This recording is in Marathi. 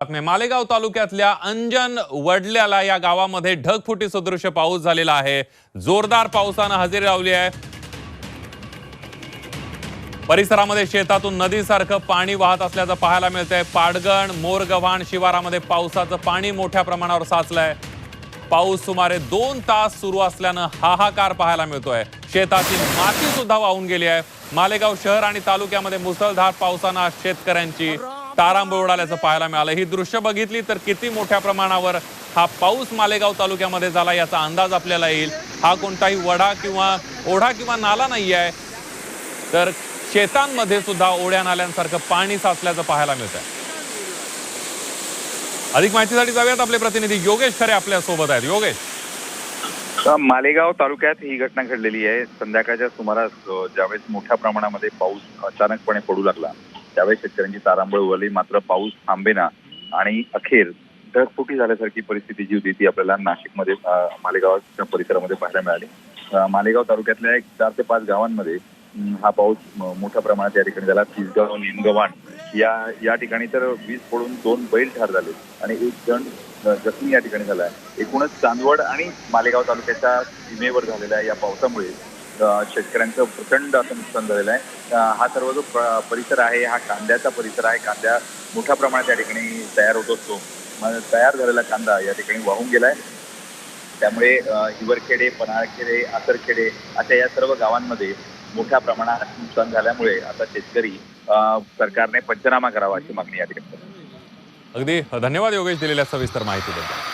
मालेगाव तालुक्यातल्या अंजन वडल्याला या गावामध्ये ढगफुटी सदृश पाऊस झालेला आहे. जोरदार पावसानं हजेरी लावली आहे. परिसरामध्ये शेतातून नदीसारखं पाणी वाहत असल्याचं पाहायला मिळतंय. पाडगण मोरगव्हाण शिवारामध्ये पावसाचं पाणी मोठ्या प्रमाणावर साचलंय. पाऊस सुमारे दोन तास सुरू असल्यानं हाहाकार पाहायला मिळतोय. शेतातील माती सुद्धा वाहून गेली आहे. मालेगाव शहर आणि तालुक्यामध्ये मुसळधार पावसानं शेतकऱ्यांची तारांबळ उडाल्याचं पाहायला मिळालं. ही दृश्य बघितली तर किती मोठ्या प्रमाणावर हा पाऊस मालेगाव तालुक्यामध्ये झाला याचा अंदाज आपल्याला येईल. हा कोणताही वडा किंवा ओढा किंवा नाला नाही आहे. तर शेतांमध्ये सुद्धा ओढ्या नाल्यांसारखं पाणी साचल्याचं पाहायला मिळत आहे अधिक माहितीसाठी जाऊयात आपले प्रतिनिधी योगेश खरे आपल्यासोबत आहेत. योगेश. मालेगाव तालुक्यात ही घटना घडलेली आहे. संध्याकाळच्या सुमारास ज्यावेळेस मोठ्या प्रमाणामध्ये पाऊस अचानकपणे पडू लागला त्यावेळी शेतकऱ्यांची तारांबळ उरली मात्र पाऊस थांबेना आणि अखेर ढगफुटी झाल्यासारखी परिस्थिती जी होती ती आपल्याला नाशिकमध्ये मालेगावच्या परिसरामध्ये पाहायला मिळाली. मालेगाव तालुक्यातल्या एक चार ते पाच गावांमध्ये हा पाऊस मोठ्या प्रमाणात या ठिकाणी झाला. तिसगाव निमगव्हाण या या ठिकाणी तर वीज पडून दोन बैल ठार झाले आणि एक जण जखमी या ठिकाणी झाला. आहे एकूणच चांदवड आणि मालेगाव तालुक्याच्या सीमेवर झालेल्या या पावसामुळे शेतकऱ्यांचं प्रचंड असं नुकसान झालेलं आहे. हा सर्व जो परिसर आहे हा कांद्याचा परिसर आहे. कांद्या मोठ्या प्रमाणात या ठिकाणी तयार होत असतो. तयार झालेला कांदा या ठिकाणी वाहून गेलाय. त्यामुळे हिवरखेडे पन्हाळखेडे आसरखेडे अशा या सर्व गावांमध्ये मोठ्या प्रमाणात नुकसान झाल्यामुळे आता शेतकरी सरकारने पंचनामा करावा अशी मागणी या ठिकाणी अगदी धन्यवाद योगेश दिलेल्या सविस्तर माहितीबद्दल.